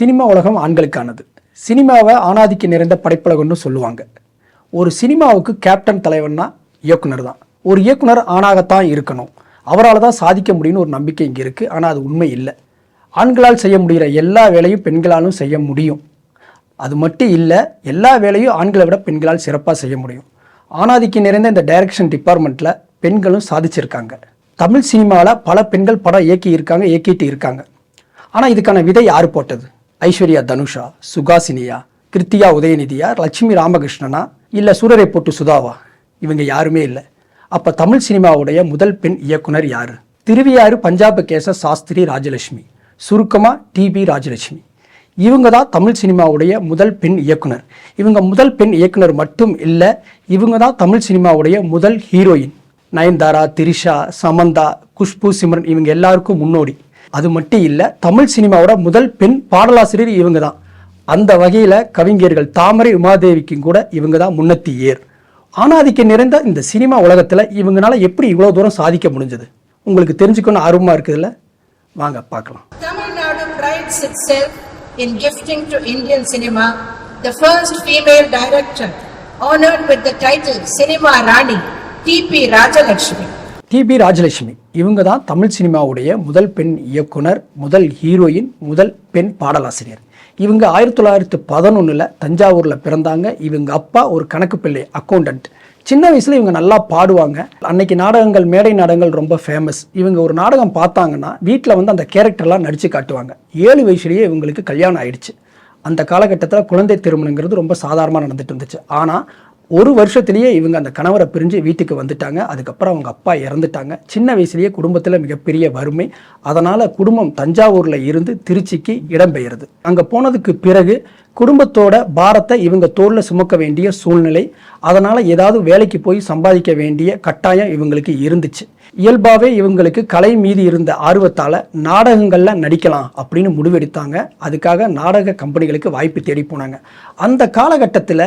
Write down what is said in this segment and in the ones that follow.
Cinema உலகம் ஆண்களுக்கானது. சினிமாவை ஆணாதிக்க நிறைந்த படைப்பழகம்னு சொல்லுவாங்க. ஒரு சினிமாவுக்கு கேப்டன் தலைவன்னா இயக்குனர் தான். ஒரு இயக்குனர் ஆணாகத்தான் இருக்கணும். அவரால் தான் சாதிக்க முடியும்னு ஒரு நம்பிக்கை இங்கே இருக்குது ஆனால் அது உண்மை இல்லை. ஆண்களால் செய்ய முடிகிற எல்லா வேலையும் பெண்களாலும் செய்ய முடியும். அது மட்டும் இல்லை எல்லா வேலையும் ஆண்களை விட பெண்களால் சிறப்பாக செய்ய முடியும். ஆணாதிக்க நிறைந்த இந்த டைரக்ஷன் டிபார்ட்மெண்ட்டில் பெண்களும் சாதிச்சிருக்காங்க. தமிழ் சினிமாவில் பல பெண்கள் படம் இயக்கி இருக்காங்க இயக்கிட்டு இருக்காங்க. ஆனால் இதுக்கான விதை யார் போட்டது? ஐஸ்வர்யா தனுஷா சுகாசினியா கிருத்தியா உதயநிதியா லட்சுமி ராமகிருஷ்ணனா இல்லை சூரரை போட்டு சுதாவா? இவங்க யாருமே இல்லை. அப்போ தமிழ் சினிமாவுடைய முதல் பெண் இயக்குனர் யார்? திருவியாறு பஞ்சாப கேச சாஸ்திரி ராஜலட்சுமி சுருக்கமாக டிபி ராஜலட்சுமி. இவங்க தான் தமிழ் சினிமாவுடைய முதல் பெண் இயக்குனர். இவங்க முதல் பெண் இயக்குனர் மட்டும் இல்லை இவங்க தான் தமிழ் சினிமாவுடைய முதல் ஹீரோயின். நயன்தாரா திரிஷா சமந்தா குஷ்பு சிம்ரன் இவங்க எல்லாருக்கும் முன்னோடி. அது மட்டும் இல்லை தமிழ் சினிமாவோட முதல் பெண் பாடலாசிரியர் இவங்க தான் அந்த வகையில் கவிஞர்கள் தாமரை உமாதேவிக்கும் கூட இவங்க தான் முன்னத்தி ஏர் ஆணாதிக்க நிறைந்த இந்த சினிமா உலகத்தில் இவங்களால எப்படி இவ்வளோ தூரம் சாதிக்க முடிஞ்சது உங்களுக்கு தெரிஞ்சுக்கணும் ஆர்வமாக இருக்குதுல்ல வாங்க பார்க்கலாம் Tamil Nadu prides itself in gifting to Indian cinema the first female director honored with the title Cinema Rani, T.P. Rajalakshmi. T P Rajalakshmi. இவங்க தான் தமிழ் சினிமாவுடைய முதல் பெண் இயக்குனர் முதல் ஹீரோயின் முதல் பெண் பாடலாசிரியர். இவங்க ஆயிரத்தி தொள்ளாயிரத்து பதினொன்றில் தஞ்சாவூரில் பிறந்தாங்க. இவங்க அப்பா ஒரு கணக்கு பிள்ளை அக்கௌண்டன்ட் சின்ன வயசில் இவங்க நல்லா பாடுவாங்க. அன்னைக்கு நாடகங்கள் மேடை நாடகங்கள் ரொம்ப ஃபேமஸ் இவங்க ஒரு நாடகம் பார்த்தாங்கன்னா வீட்டில் வந்து அந்த கேரக்டர்லாம் நடித்து காட்டுவாங்க. ஏழு வயசுலேயே இவங்களுக்கு கல்யாணம் ஆயிடுச்சு. அந்த காலகட்டத்தில் குழந்தை திருமணங்கிறது ரொம்ப சாதாரணமாக நடந்துட்டு இருந்துச்சு. ஆனால் ஒரு வருஷத்துலேயே இவங்க அந்த கணவரை பிரிஞ்சு வீட்டுக்கு வந்துட்டாங்க. அதுக்கப்புறம் அவங்க அப்பா இறந்துட்டாங்க. சின்ன வயசுலேயே குடும்பத்தில் மிகப்பெரிய வறுமை. அதனால் குடும்பம் தஞ்சாவூரில் இருந்து திருச்சிக்கு இடம்பெயருது அங்கே போனதுக்கு பிறகு குடும்பத்தோட பாரத்தை இவங்க தோளில் சுமக்க வேண்டிய சூழ்நிலை. அதனால் ஏதாவது வேலைக்கு போய் சம்பாதிக்க வேண்டிய கட்டாயம் இவங்களுக்கு இருந்துச்சு. இயல்பாகவே இவங்களுக்கு கலை மீது இருந்த ஆர்வத்தால் நாடகங்களில் நடிக்கலாம் அப்படின்னு முடிவெடுத்தாங்க. அதுக்காக நாடக கம்பெனிகளுக்கு வாய்ப்பு தேடி போனாங்க. அந்த காலகட்டத்தில்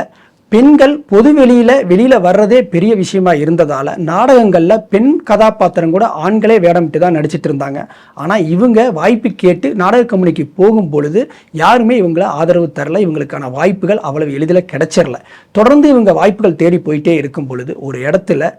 பெண்கள் பொது வெளியில வெளியில வர்றதே பெரிய விஷயமா இருந்ததால நாடகங்கள்ல பெண் கதாபாத்திரம் கூட ஆண்களே வேடமிட்டு தான் நடிச்சிட்டு இருந்தாங்க. ஆனா இவங்க வாய்ப்பு கேட்டு நாடக கம்பெனிக்கு போகும் பொழுது யாருமே இவங்களை ஆதரவு தரல இவங்களுக்கான வாய்ப்புகள் அவ்வளவு எளிதில் கிடைச்சிடல தொடர்ந்து இவங்க வாய்ப்புகள் தேடி போயிட்டே இருக்கும் பொழுது ஒரு இடத்துல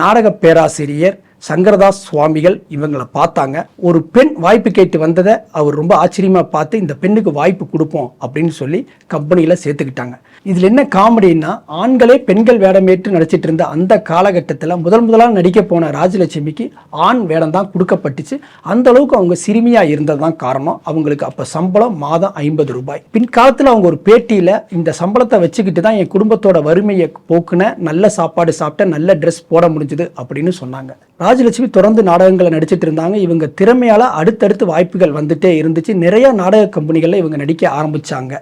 நாடக பேராசிரியர் சங்கரதாஸ் சுவாமிகள் இவங்களை பார்த்தாங்க. ஒரு பெண் வாய்ப்பு கேட்டு வந்ததை அவர் ரொம்ப ஆச்சரியமாக பார்த்து இந்த பெண்ணுக்கு வாய்ப்பு கொடுப்போம் அப்படின்னு சொல்லி கம்பெனியில் சேர்த்துக்கிட்டாங்க. இதில் என்ன காமெடின்னா ஆண்களே பெண்கள் வேடமேற்று நடிச்சிட்டு இருந்த அந்த காலகட்டத்தில் முதல் முதலாக நடிக்க போன ராஜலட்சுமிக்கு ஆண் வேடம் தான் கொடுக்கப்பட்டுச்சு. அந்த அளவுக்கு அவங்க சிறுமியாக இருந்தது தான் காரணம். அவங்களுக்கு அப்போ சம்பளம் மாதம் ஐம்பது ரூபாய். பின்காலத்தில் அவங்க ஒரு பேட்டியில் இந்த சம்பளத்தை வச்சுக்கிட்டு தான் என் குடும்பத்தோட வறுமையை போக்குன நல்ல சாப்பாடு சாப்பிட்ட நல்ல ட்ரெஸ் போட முடிஞ்சுது அப்படின்னு சொன்னாங்க. ராஜலட்சுமி தொடர்ந்து நாடகங்களை நடிச்சிட்டு இருந்தாங்க இவங்க திறமையால் அடுத்தடுத்து வாய்ப்புகள் வந்துட்டே இருந்துச்சு. நிறைய நாடக கம்பெனிகளில் இவங்க நடிக்க ஆரம்பித்தாங்க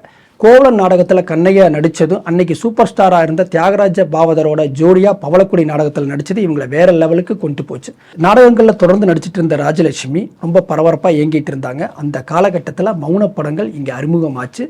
கோவலன் நாடகத்தில் கண்ணையா நடித்ததும் அன்னைக்கு சூப்பர் ஸ்டாராக இருந்த தியாகராஜ பாவதரோட ஜோடியாக பவளக்குடி நாடகத்தில் நடித்தது இவங்களை வேற லெவலுக்கு கொண்டு போச்சு. நாடகங்களில் தொடர்ந்து நடிச்சிட்டு இருந்த ராஜலட்சுமி ரொம்ப பரபரப்பாக இயங்கிட்டு இருந்தாங்க. அந்த காலகட்டத்தில் மௌன படங்கள் இங்கே அறிமுகமாச்சு.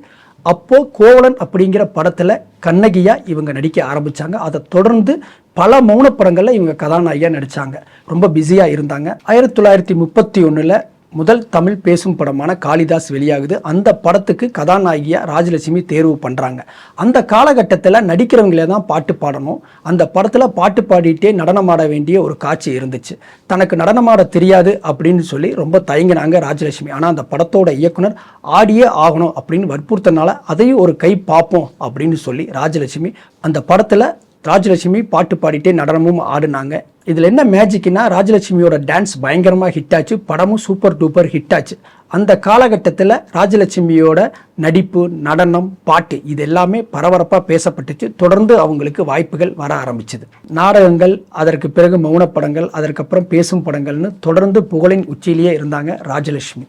அப்போது கோவலன் அப்படிங்கிற படத்தில் கண்ணகியாக இவங்க நடிக்க ஆரம்பிச்சாங்க. அதை தொடர்ந்து பல மௌன படங்களில் இவங்க கதாநாயகியாக நடித்தாங்க ரொம்ப பிஸியாக இருந்தாங்க. ஆயிரத்தி தொள்ளாயிரத்தி முப்பத்தி ஒன்றில் முதல் தமிழ் பேசும் படமான காளிதாஸ் வெளியாகுது. அந்த படத்துக்கு கதாநாயகியா ராஜலட்சுமி தேர்வு பண்ணுறாங்க அந்த காலகட்டத்தில் நடிக்கிறவங்களே தான் பாட்டு பாடணும். அந்த படத்தில் பாட்டு பாடிட்டே நடனமாட வேண்டிய ஒரு காட்சி இருந்துச்சு. தனக்கு நடனமாட தெரியாது அப்படின்னு சொல்லி ரொம்ப தயங்கினாங்க ராஜலட்சுமி. ஆனால் அந்த படத்தோட இயக்குனர் ஆடியே ஆகணும் அப்படின்னு வற்புறுத்தனால அதையும் ஒரு கை பார்ப்போம் அப்படின்னு சொல்லி ராஜலட்சுமி அந்த படத்தில் ராஜலட்சுமி பாட்டு பாடிட்டே நடனமும் ஆடினாங்க. இதில் என்ன மேஜிக்னா ராஜலட்சுமியோட டான்ஸ் பயங்கரமாக ஹிட் ஆச்சு. படமும் சூப்பர் டூப்பர் ஹிட் ஆச்சு. அந்த காலகட்டத்தில் ராஜலட்சுமியோட நடிப்பு நடனம் பாட்டு இது எல்லாமே பரபரப்பாக பேசப்பட்டுச்சு. தொடர்ந்து அவங்களுக்கு வாய்ப்புகள் வர ஆரம்பிச்சுது. நாடகங்கள் அதற்கு பிறகு மௌனப்படங்கள் அதற்கப்புறம் பேசும் படங்கள்னு தொடர்ந்து புகழின் உச்சியிலேயே இருந்தாங்க ராஜலட்சுமி.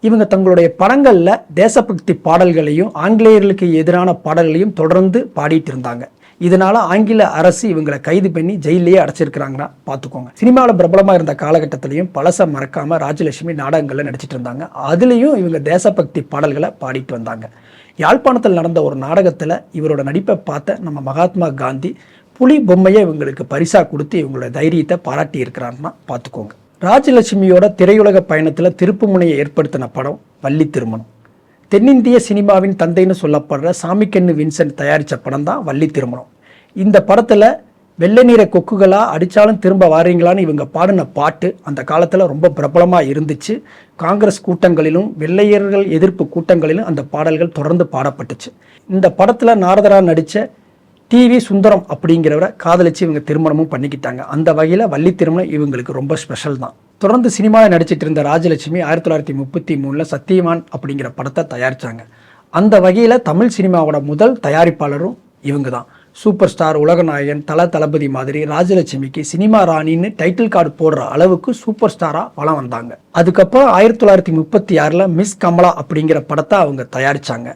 இவங்க தங்களுடைய படங்களில் தேசபக்தி பாடல்களையும் ஆங்கிலேயர்களுக்கு எதிரான பாடல்களையும் தொடர்ந்து பாடிட்டு இருந்தாங்க. இதனால ஆங்கில அரசு இவங்களை கைது பண்ணி ஜெயிலேயே அடைச்சிருக்கிறாங்கன்னா பார்த்துக்கோங்க. சினிமாவில் பிரபலமாக இருந்த காலகட்டத்திலையும் பழச மறக்காமல் ராஜலட்சுமி நாடகங்களில் நடிச்சிட்டு இருந்தாங்க அதுலேயும் இவங்க தேசபக்தி பாடல்களை பாடிட்டு வந்தாங்க. யாழ்ப்பாணத்தில் நடந்த ஒரு நாடகத்தில் இவரோட நடிப்பை பார்த்த நம்ம மகாத்மா காந்தி புலி பொம்மையை இவங்களுக்கு பரிசாக கொடுத்து இவங்களோட தைரியத்தை பாராட்டி இருக்கிறாருன்னா பார்த்துக்கோங்க. ராஜலட்சுமியோட திரையுலக பயணத்தில் திருப்புமுனையை ஏற்படுத்தின படம் வள்ளி திருமணம். தென்னிந்திய சினிமாவின் தந்தைன்னு சொல்லப்படுற சாமிக்கண்ணு வின்சென்ட் தயாரித்த படம் தான் வள்ளி திருமணம். இந்த படத்தில் வெள்ளை நிற கொக்குகளாக அடித்தாலும் திரும்ப வாரீங்களான்னு இவங்க பாடின பாட்டு அந்த காலத்தில் ரொம்ப பிரபலமாக இருந்துச்சு. காங்கிரஸ் கூட்டங்களிலும் வெள்ளையர்கள் எதிர்ப்பு கூட்டங்களிலும் அந்த பாடல்கள் தொடர்ந்து பாடப்பட்டுச்சு. இந்த படத்தில் நாரதரா நடித்த டிவி சுந்தரம் அப்படிங்கிறவரை காதலிச்சு இவங்க திருமணமும் பண்ணிக்கிட்டாங்க. அந்த வகையில் வள்ளி திருமணம் இவங்களுக்கு ரொம்ப ஸ்பெஷல் தான். தொடர்ந்து சினிமாவில் நடிச்சிட்டு இருந்த ராஜலட்சுமி ஆயிரத்தி தொள்ளாயிரத்தி முப்பத்தி மூணில் சத்தியமான் அப்படிங்கிற படத்தை தயாரித்தாங்க அந்த வகையில் தமிழ் சினிமாவோட முதல் தயாரிப்பாளரும் இவங்க தான் சூப்பர் ஸ்டார் உலகநாயகன் தல தளபதி மாதிரி ராஜலட்சுமிக்கு சினிமா ராணின்னு டைட்டில் கார்டு போடுற அளவுக்கு சூப்பர் ஸ்டாராக வளம் வந்தாங்க. அதுக்கப்புறம் ஆயிரத்தி தொள்ளாயிரத்தி முப்பத்தி ஆறில் மிஸ் கமலா அப்படிங்கிற படத்தை அவங்க தயாரித்தாங்க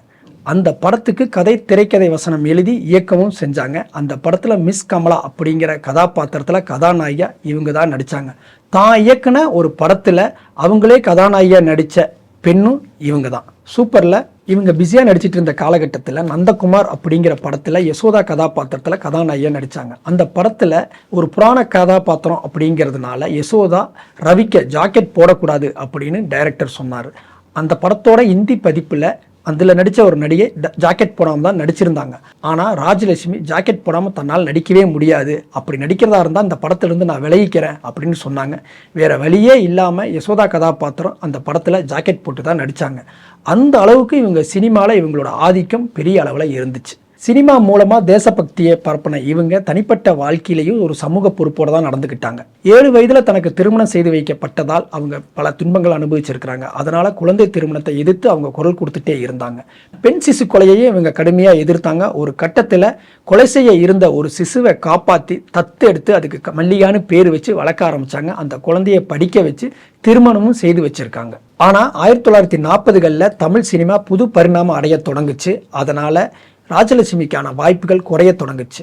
அந்த படத்துக்கு கதை திரைக்கதை வசனம் எழுதி இயக்கவும் செஞ்சாங்க. அந்த படத்தில் மிஸ் கமலா அப்படிங்கிற கதாபாத்திரத்தில் கதாநாயகியா இவங்க தான் நடித்தாங்க தான் இயக்குன ஒரு படத்தில் அவங்களே கதாநாயகியாக நடித்த பெண்ணும் இவங்க தான். சூப்பரில் இவங்க பிஸியாக நடிச்சிட்டு இருந்த காலகட்டத்தில் நந்தகுமார் அப்படிங்கிற படத்தில் யசோதா கதாபாத்திரத்தில் கதாநாயகியாக நடித்தாங்க அந்த படத்தில் ஒரு புராண கதாபாத்திரம் அப்படிங்கிறதுனால யசோதா ரவிக்க ஜாக்கெட் போடக்கூடாது அப்படின்னு டைரக்டர் சொன்னார். அந்த படத்தோட இந்தி பதிப்பில் அதில் நடித்த ஒரு நடிகை ஜாக்கெட் போடாமல் தான் நடிச்சிருந்தாங்க. ஆனால் ராஜலட்சுமி ஜாக்கெட் போடாமல் தன்னால் நடிக்கவே முடியாது. அப்படி நடிக்கிறதா இருந்தால் அந்த படத்திலிருந்து நான் விலகிக்கிறேன் அப்படின்னு சொன்னாங்க. வேற வழியே இல்லாமல் யசோதா கதாபாத்திரம் அந்த படத்தில் ஜாக்கெட் போட்டு தான் நடித்தாங்க அந்த அளவுக்கு இவங்க சினிமாவில் இவங்களோட ஆதிக்கம் பெரிய அளவில் இருந்துச்சு. சினிமா மூலமாக தேசபக்தியை பரப்பின இவங்க தனிப்பட்ட வாழ்க்கையிலையும் ஒரு சமூக பொறுப்போடு தான் நடந்துக்கிட்டாங்க ஏழு வயதில் தனக்கு திருமணம் செய்து வைக்கப்பட்டதால் அவங்க பல துன்பங்கள் அனுபவிச்சிருக்கிறாங்க. அதனால் குழந்தை திருமணத்தை எதிர்த்து அவங்க குரல் கொடுத்துட்டே இருந்தாங்க. பெண் சிசு கொலையையே இவங்க கடுமையாக எதிர்த்தாங்க. ஒரு கட்டத்தில் கொலை செய்ய இருந்த ஒரு சிசுவை காப்பாற்றி தத்து எடுத்து அதுக்கு க- மல்லிகான்னு பேர் வச்சு வளர்க்க ஆரம்பிச்சாங்க. அந்த குழந்தையை படிக்க வச்சு திருமணமும் செய்து வச்சிருக்காங்க. ஆனால் ஆயிரத்தி தொள்ளாயிரத்தி நாற்பதுகளில் தமிழ் சினிமா புது பரிணாமம் அடைய தொடங்குச்சு. அதனால் ராஜலட்சுமிக்கான வாய்ப்புகள் குறைய தொடங்குச்சு.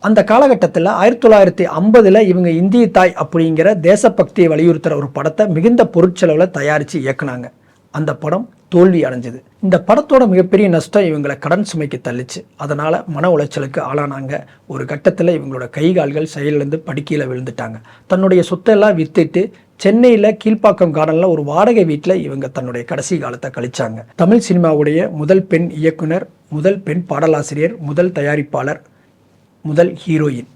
அந்த காலகட்டத்தில் ஆயிரத்தி தொள்ளாயிரத்தி ஐம்பதில் இவங்க இந்திய தாய் அப்படிங்கிற தேசபக்தியை வலியுறுத்துகிற ஒரு படத்தை மிகுந்த பொருட்செலவில் தயாரித்து இயக்குனாங்க. அந்த படம் தோல்வி அடைஞ்சது. இந்த படத்தோட மிகப்பெரிய நஷ்டம் இவங்களை கடன் சுமைக்கு தள்ளிச்சு. அதனால் மன உளைச்சலுக்கு ஆளானாங்க. ஒரு கட்டத்தில் இவங்களோட கை கால்கள் செயலிழந்து படுக்கையில் விழுந்துட்டாங்க. தன்னுடைய சொத்தெல்லாம் வித்துட்டு சென்னையில் கீழ்ப்பாக்கம் கார்டனில் ஒரு வாடகை வீட்டில் இவங்க தன்னுடைய கடைசி காலத்தை கழிச்சாங்க. தமிழ் சினிமாவுடைய முதல் பெண் இயக்குனர் முதல் பெண் பாடலாசிரியர் முதல் தயாரிப்பாளர் முதல் ஹீரோயின்.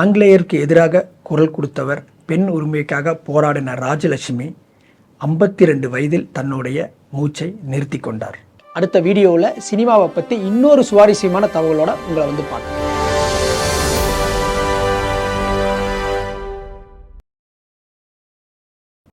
ஆங்கிலேயருக்கு எதிராக குரல் கொடுத்தவர் பெண் உரிமைக்காக போராடின ராஜலட்சுமி ஐம்பத்தி ரெண்டு வயதில் தன்னுடைய மூச்சை நிறுத்தி கொண்டார். அடுத்த வீடியோவில் சினிமாவை பற்றி இன்னொரு சுவாரஸ்யமான தகவலோட உங்களை வந்து பார்க்குறேன்